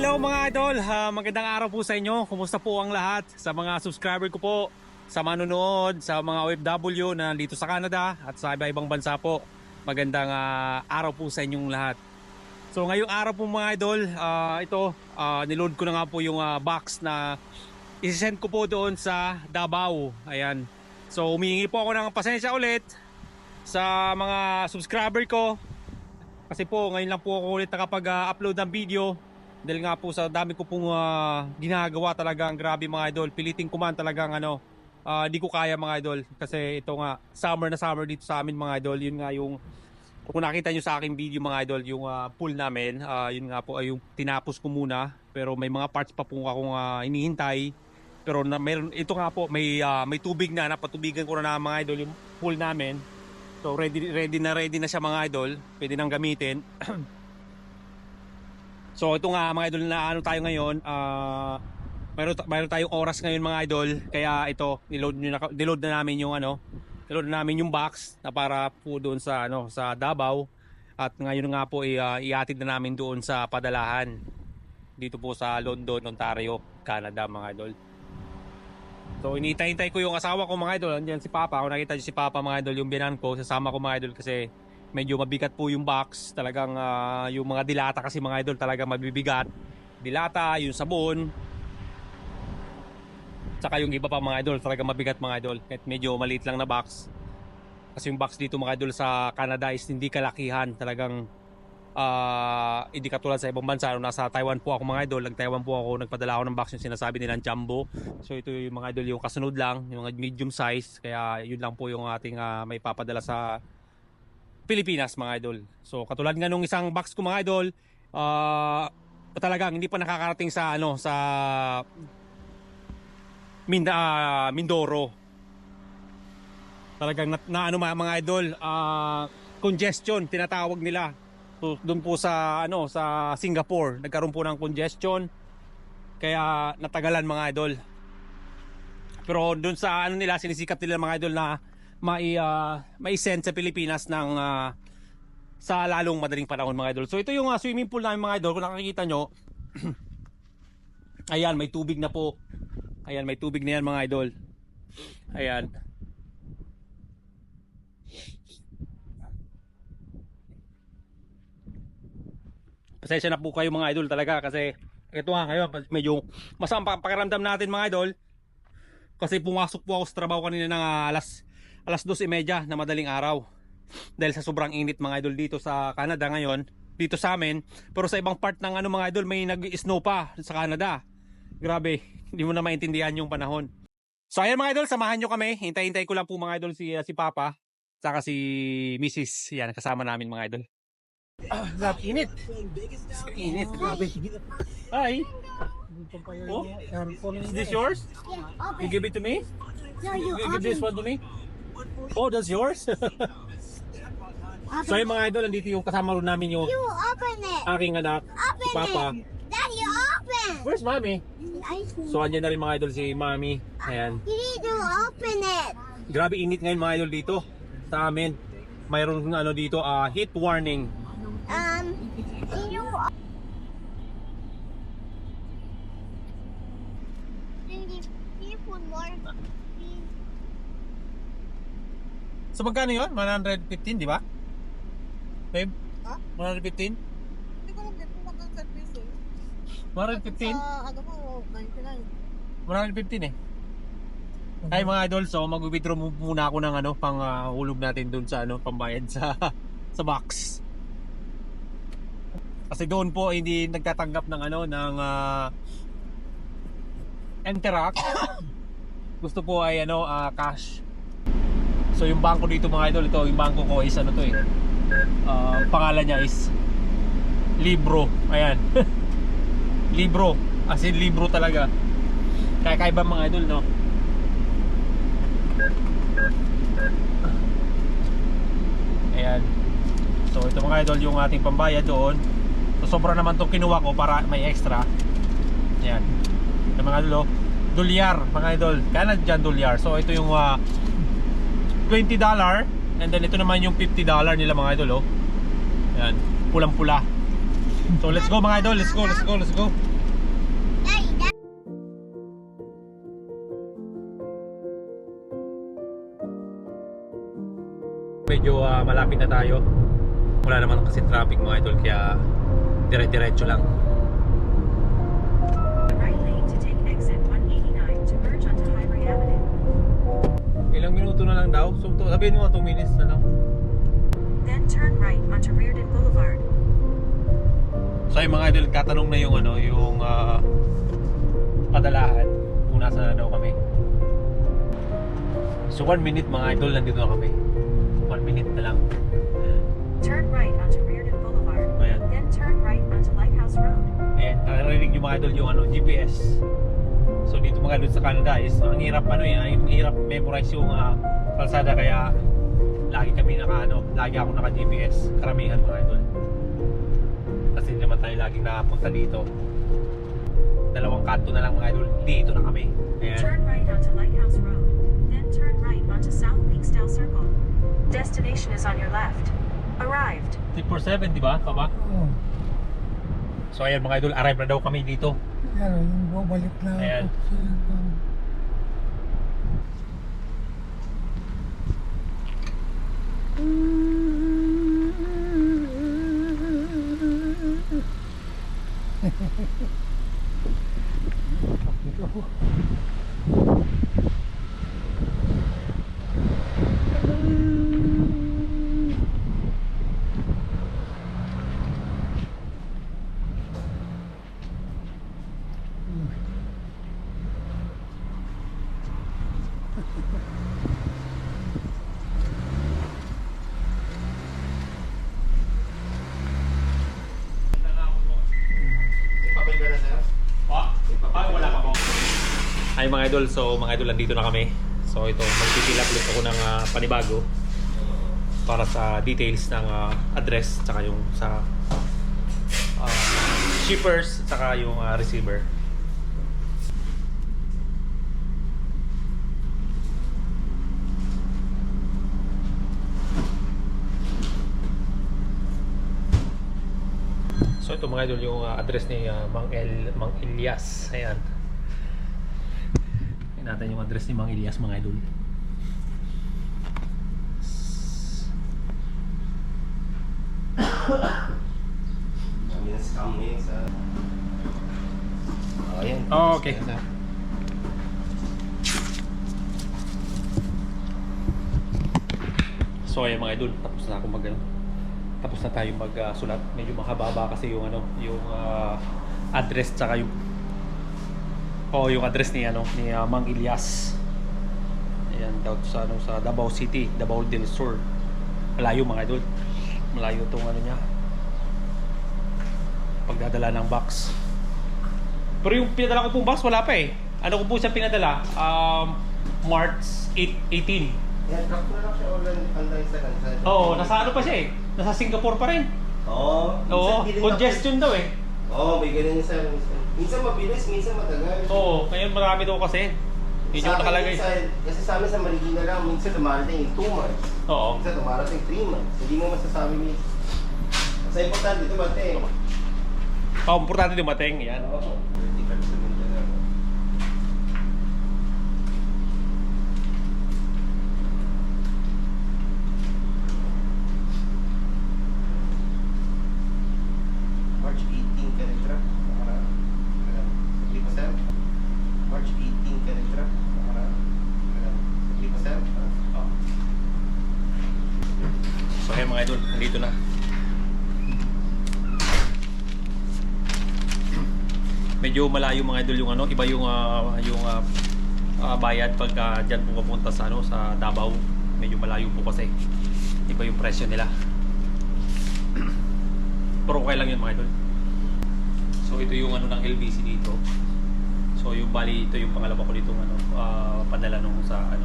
hello mga idol. Ah, magandang araw po sa inyo. Kumusta po ang lahat? Sa mga subscriber ko po, sa manonood, sa mga OFW na nandito sa Canada at sa iba-ibang bansa po. Magandang ah, araw po sa inyong lahat. So ngayong araw po mga idol, ah, ito, ah, niload ko na nga po yung ah, box na isisend ko po doon sa Davao. Ayan. So humihingi po ako ng pasensya ulit sa mga subscriber ko kasi po ngayon lang po ako ulit nakapag-upload ng video dahil nga po sa dami ko pong ah, ginagawa talagang grabe mga idol. Piliting ko man talagang ano, ah, di ko kaya mga idol kasi ito nga summer na summer dito sa amin mga idol. Yun nga yung kung nakita nyo sa aking video mga idol, yung ah, pool namin, ah, yun nga po ay yung tinapos ko muna pero may mga parts pa po akong ah, inihintay. Pero na, meron, ito nga po may ah, may tubig na napatubigan ko na, na mga idol yung pool namin. So ready ready na ready na siya mga idol. Pwede nang gamitin. so ito nga mga idol na ano tayo ngayon, ah mayroon, mayroon tayong oras ngayon mga idol. Kaya ito, niload na, niload na namin yung ano, niload na namin yung box na para po doon sa ano sa Davao. At ngayon nga po i, ah, iatid na namin doon sa padalahan dito po sa London, Ontario, Canada mga idol. So initay-hintay ko yung asawa ko mga idol. Andiyan si Papa. Kung nakita si Papa mga idol, yung binan ko, sasama ko mga idol kasi medyo mabigat po yung box. Talagang ah, yung mga dilata kasi mga idol talagang mabibigat. Dilata, yung sabon. Tsaka yung iba pa mga idol, talagang mabigat mga idol. Kahit medyo maliit lang na box. Kasi yung box dito mga idol sa Canada is hindi kalakihan. Talagang ah hindi katulad sa ibang bansa. Nasa Taiwan po ako mga idol, nag-Taiwan po ako, nagpadala ako ng box yung sinasabi nilang jumbo. So ito yung mga idol, yung kasunod lang, yung medium size. Kaya yun lang po yung ating ah, may papadala sa Pilipinas mga idol. So katulad nga nung isang box ko mga idol, ah talagang hindi pa nakakarating sa ano sa Minda, ah, Mindoro. Talagang na, na ano mga, idol, ah, congestion tinatawag nila. So, doon po sa ano sa Singapore, nagkaroon po ng congestion. Kaya natagalan mga idol. Pero doon sa ano nila sinisikat nila mga idol na mai ah, mai-send sa Pilipinas ng ah, sa lalong madaling panahon mga idol. So ito yung ah, swimming pool namin mga idol. Kung nakikita nyo, ayan may tubig na po. Ayan may tubig na yan mga idol. Ayan. Pasensya na po kayo mga idol talaga kasi ito nga ngayon medyo masama ang pakiramdam natin mga idol. Kasi pumasok po ako sa trabaho kanina ng ah, alas alas 2:30 na madaling araw. Dahil sa sobrang init mga idol dito sa Canada ngayon, dito sa amin, pero sa ibang part ng ano mga idol may nag-snow pa sa Canada. Grabe, hindi mo na maintindihan yung panahon. So ayan mga idol, samahan nyo kami. Hintay-hintay ko lang po mga idol si, ah, si Papa. Saka si Mrs. Yan, kasama namin mga idol. Ah, grabe, init. Init, grabe. Hi. Oh, is this yours? Yeah, You give it to me? You You give this one to me? Oh, that's yours? so Open. yung mga idol, andito yung kasama rin namin yung You open it. aking anak, Open si Papa. it. Daddy, open. Where's Mommy? I see. So andyan na rin mga idol si Mommy. Ayan. You need to open it. Grabe init ngayon mga idol dito sa amin. Mayroon ano dito, ah, heat warning. Um, you. Can you put more? please? So magkano yun? 115, di ba? Babe? Ha? 115? Hindi ko alam din kung magkang service eh. 115? Sa ano mo, 99. 115 eh. Ay mga idol, so mag-withdraw mu- muna ako ng ano pang ah, hulog natin doon sa ano pambayad sa sa box. Kasi doon po hindi nagtatanggap ng ano ng uh, Interact. Gusto po ay ano ah, cash. So yung bangko dito mga idol, ito yung bangko ko is ano to eh. Ang pangalan niya is Libro. Ayan. libro. As in libro talaga. Kaya kaiba mga idol, no? Ayan. So ito mga idol yung ating pambayad doon. So sobra naman tong kinuha ko para may extra. Ayan. Yung mga idol, oh. dolyar mga idol. Canadian dolyar. So ito yung ah, $20 and then ito naman yung $50 nila mga idol oh. Ayan, pulang-pula. So let's go mga idol, let's go, let's go, let's go. Medyo uh, malapit na tayo. Wala naman kasi traffic mga idol kaya dire-diretso lang. 2 na lang daw. So, to, sabihin mo 2 minutes na lang. Then turn right onto Reardon Boulevard. So, yung mga idol, katanong na yung ano, yung uh, padalahan kung nasa na daw kami. So, 1 minute mga idol, nandito na kami. 1 minute na lang. Turn right onto Reardon Boulevard. Ayan. Then turn right onto Lighthouse Road. Ayan, narinig yung mga idol yung ano, GPS. So dito mga idol sa Canada is ang hirap ano yan, ang hirap memorize yung ah, kalsada kaya lagi kami naka ano, lagi ako naka GPS, karamihan mga idol. Kasi hindi naman tayo laging nakapunta dito. Dalawang kanto na lang mga idol, dito na kami. Ayan. Turn right onto Lighthouse Road. Then turn right onto South Peaksdale Circle. Destination is on your left. Arrived. 347, di ba? Papa? Oo. So ayan mga idol, arrive na daw kami dito. Yan, yung babalik na Ayan. ako Ay mga idol, so mga idol nandito na kami. So ito, magpipila ulit ako ng ah, panibago para sa details ng ah, address tsaka yung sa ah, shippers tsaka yung ah, receiver. So ito mga idol yung ah, address ni ah, Mang El Mang Elias. Ayan. Natin yung address ni Mang Elias mga idol. Oh, okay. So ayan mga idol, tapos na ako mag ano, tapos na tayo magsulat. Medyo mahaba kasi yung ano, yung ah, address tsaka yung Oh, yung address ni ano ni ah, Mang Ilyas. Ayan daw sa ano sa Davao City, Davao del Sur. Malayo mga idol. Malayo tong ano niya. Pagdadala ng box. Pero yung pinadala ko pong box wala pa eh. Ano ko po siya pinadala? Um, March 8, 18. Yan, drop na lang siya online, sa kansan. Oo, nasa ano pa siya eh. Nasa Singapore pa rin. Oo. Oo, congestion daw eh. Oo, may ganun sa minsan. Minsan mabilis, minsan matagal. Oo, ngayon marami daw kasi. Yun yung akin nakalagay. minsan, kasi sa amin sa Marikina lang, minsan dumarating in 2 months. Oo. Minsan dumarating 3 months. Hindi mo masasabi ni... Sa importante, dumating. Oh, importante dumating. Yan. Oo. Vertical sa Mindanao. March 18 ka rin, tra? Para, alam, sagli pa, sir? March 18 ka rin, tra? Para, alam, sagli pa, sir? Ah, oh. So ayan mga idol, nandito na. Medyo malayo mga idol yung ano, iba yung ah, yung ah, ah, bayad pagka diyan po pupunta sa ano sa Davao. Medyo malayo po kasi. Iba yung presyo nila. Pero okay lang yun mga idol. So ito yung ano ng LBC dito. So yung bali ito yung pangalawa ko dito ano ah, padala nung sa ano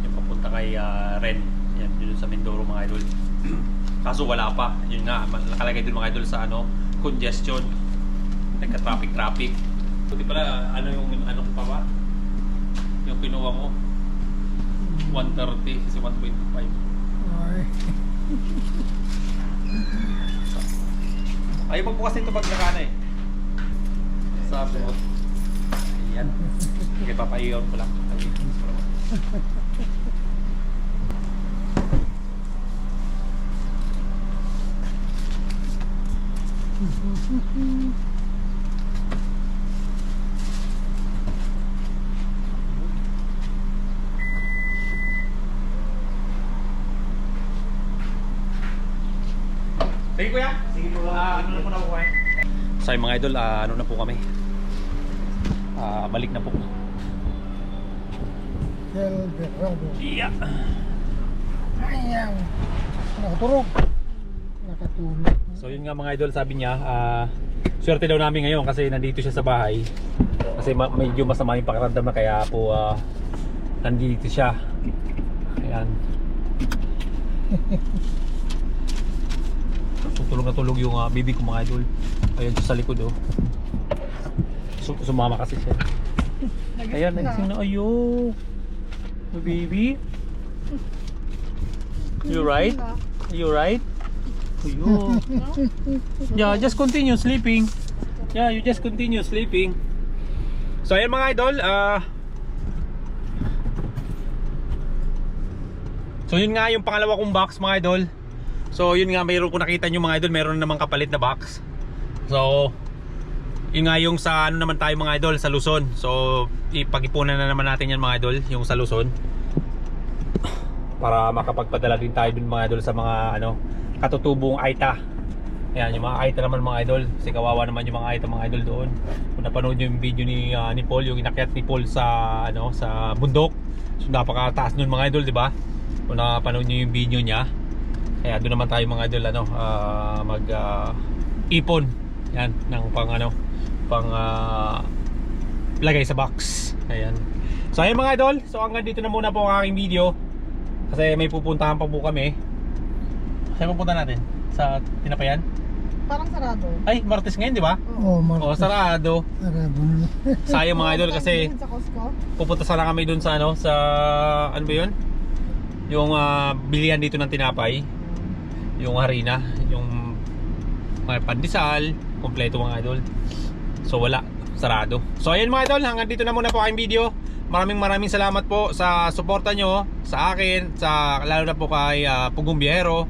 yung papunta kay ah, Ren. Yan, yun sa Mindoro mga idol. Kaso wala pa. Yun nga, nakalagay din mga idol sa ano, congestion nagka-traffic-traffic. So, di pala, ano yung ano ko pa ba? Yung kinuha ko, 130 kasi 125. Alright. Ay, pag bukas nito pag nakana eh. Sabi ko. Ayan. Sige, papaiyon ko lang. Ayun. Mm-hmm. Sige kuya. Sige po. Ah, ano na po na po kayo? So yung mga idol, ah, ano na po kami? Ah, balik na po. El Berrado. Yeah. Ayaw. Nakatulog. Nakatulog. So yun nga mga idol, sabi niya, ah, swerte daw namin ngayon kasi nandito siya sa bahay. Kasi ma- medyo masama yung pakiramdam na kaya po ah, nandito siya. Ayan. Tulog na tulog yung ah, baby ko mga idol. Siya sa likod oh. Su- sumama kasi siya. Ayan, nagising na. Ayo. My baby. You right? You right? Ayo. Yeah, just continue sleeping. Yeah, you just continue sleeping. So ayan mga idol, ah So yun nga yung pangalawa kong box mga idol. So yun nga mayroon ko nakita nyo mga idol, meron namang kapalit na box. So yun nga yung sa ano naman tayo mga idol sa Luzon. So ipag-ipunan na naman natin yan mga idol, yung sa Luzon. Para makapagpadala din tayo dun mga idol sa mga ano katutubong Aita. Ayan, yung mga Aita naman mga idol. Kasi kawawa naman yung mga Aita mga idol doon. Kung napanood yung video ni, ah, ni Paul, yung inakyat ni Paul sa ano sa bundok. So napakataas nun mga idol, di ba? Kung napanood nyo yung video niya. Kaya doon naman tayo mga idol ano, ah, mag ah, ipon. Yan, ng pang ano, pang ah, lagay sa box. Ayan. So ayun mga idol, so hanggang dito na muna po ang aking video. Kasi may pupuntahan pa po kami. Saan pupunta natin? Sa Tinapayan? Parang sarado. Ay, Martes ngayon, di ba? Oh, O, Marcos. sarado. Sarado. Sayang mga idol kasi Sa Costco? pupunta sana kami dun sa ano, sa ano ba 'yun? Yung ah, bilihan dito ng tinapay, yung harina, yung mga pandesal, kompleto mga idol. So wala, sarado. So ayun mga idol, hanggang dito na muna po aking video. Maraming maraming salamat po sa suporta nyo sa akin, sa lalo na po kay uh, Pugong Biyero.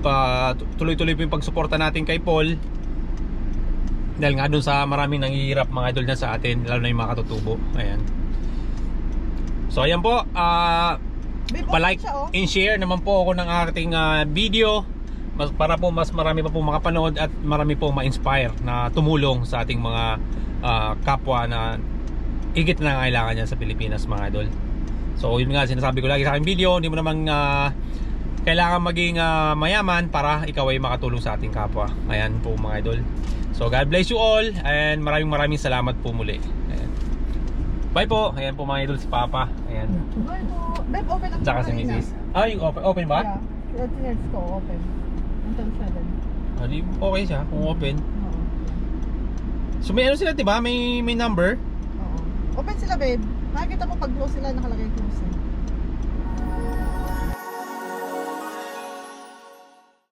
Pa, tuloy-tuloy po yung pagsuporta natin kay Paul. Dahil nga dun sa maraming nanghihirap mga idol na sa atin, lalo na yung mga katutubo. Ayan. So ayan po, ah Babe, palike oh. and share naman po ako ng ating ah, video mas, para po mas marami pa po makapanood at marami po ma-inspire na tumulong sa ating mga ah, kapwa na higit na kailangan niya sa Pilipinas mga idol. So yun nga sinasabi ko lagi sa aking video, hindi mo naman ah, kailangan maging ah, mayaman para ikaw ay makatulong sa ating kapwa. Ayan po mga idol. So God bless you all and maraming maraming salamat po muli. Ayan. Bye po. Ayan po mga idol si Papa. Ayan. Ay, po. Babe, open up Tsaka si. Mrs. Ah, yung open, open ba? Yeah. Let's, let's go, open. Until 7. Ah, di- okay siya kung open. Oo. So may ano sila 'di ba? May may number. Oo. Open sila, babe. Makikita mo pag close sila, nakalagay close. eh.